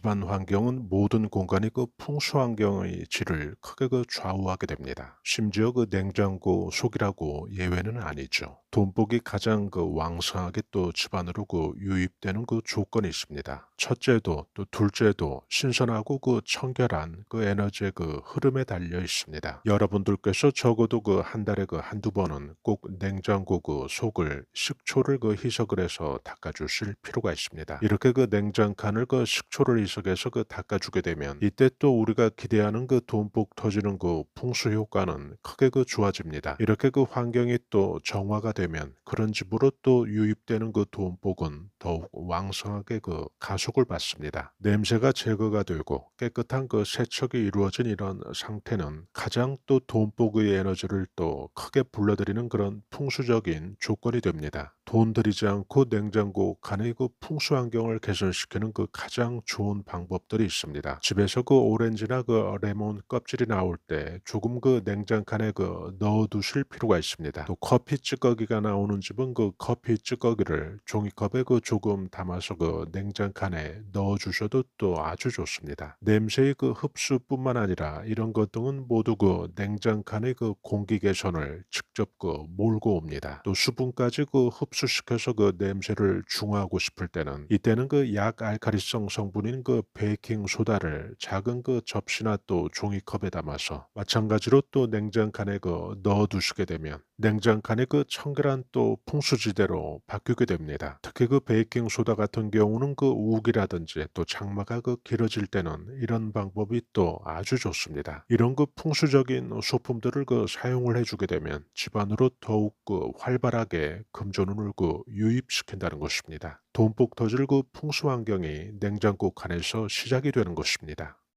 집안 환경은 모든 공간이 그 풍수 환경의 질을 크게 그 좌우하게 됩니다. 심지어 그 냉장고 속이라고 예외는 아니죠. 돈복이 가장 그 왕성하게 또 집안으로 그 유입되는 그 조건이 있습니다. 첫째도 또 둘째도 신선하고 그 청결한 그 에너지의 그 흐름에 달려 있습니다. 여러분들께서 적어도 그 한 달에 그 한두 번은 꼭 냉장고 그 속을 식초를 그 희석을 해서 닦아주실 필요가 있습니다. 이렇게 그 냉장칸을 그 식초를 희석해서 그 닦아주게 되면 이때 또 우리가 기대하는 그 돈복 터지는 그 풍수 효과는 크게 그 좋아집니다. 이렇게 그 환경이 또 정화가 되면 그런 집으로 또 유입되는 그 돈복은 더욱 왕성하게 그 가속을 받습니다. 냄새가 제거가 되고 깨끗한 그 세척이 이루어진 이런 상태는 가장 또 돈복의 에너지를 또 크게 불러들이는 그런 풍수적인 조건이 됩니다. 돈 들이지 않고 냉장고 간의 그 풍수 환 경을 개선시키는 그 가장 좋은 방법들이 있습니다. 집에서 그 오렌지나 그 레몬 껍질이 나올 때 조금 그 냉장칸에 그 넣어두실 필요가 있습니다. 또 커피 찌꺼기가 나오는 집은 그 커피 찌꺼기를 종이컵에 그 조금 담아서 그 냉장칸에 넣어주셔도 또 아주 좋습니다. 냄새의 그 흡수뿐만 아니라 이런 것 등은 모두 그 냉장칸의 그 공기 개선을 직접 그 몰고 옵니다. 또 수분까지 그 흡수 시켜서 그 냄새를 중화하고 싶을 때는 이때는 그 약 알카리성 성분인 그 베이킹 소다를 작은 그 접시나 또 종이컵에 담아서 마찬가지로 또 냉장칸에 그 넣어두시게 되면 냉장칸의 그 청결한 또 풍수지대로 바뀌게 됩니다. 특히 그 베이킹 소다 같은 경우는 그 우기라든지 또 장마가 그 길어질 때는 이런 방법이 또 아주 좋습니다. 이런 그 풍수적인 소품들을 그 사용을 해주게 되면 집안으로 더욱 그 활발하게 금전운을 그 유입시킨다는 것입니다. 돈복 터질 그 풍수 환경이 냉장고 칸에서 시작이 되는 것입니다.